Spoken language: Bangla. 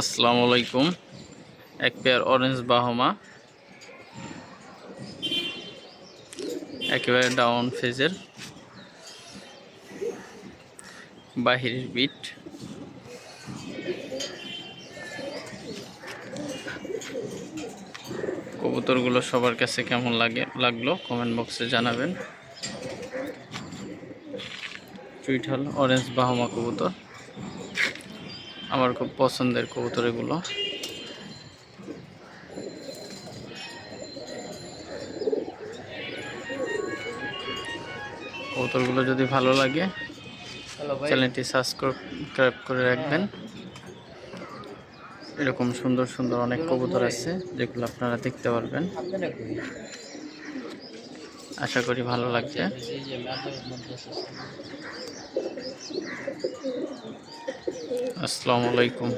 আসসালামু আলাইকুম এক পেয়ার অরেঞ্জ বাহমা। একেবারে ডাউন ফেজের বাহিরের বিট কবুতরগুলো সবার কাছে কেমন লাগে, লাগল কমেন্ট বক্সে জানাবেন। চুইঠাল অরেঞ্জ বাহমা কবুতর। আমার খুব পছন্দের কবুতর এগুলো কবুতরগুলো যদি ভালো লাগে চ্যানেলটি সাবস্ক্রাইব করে রাখবেন এরকম সুন্দর সুন্দর অনেক কবুতর আছে যেগুলো আপনারা দেখতে পারবেন আশা করি ভালো লাগছে আসসালামু আলাইকুম।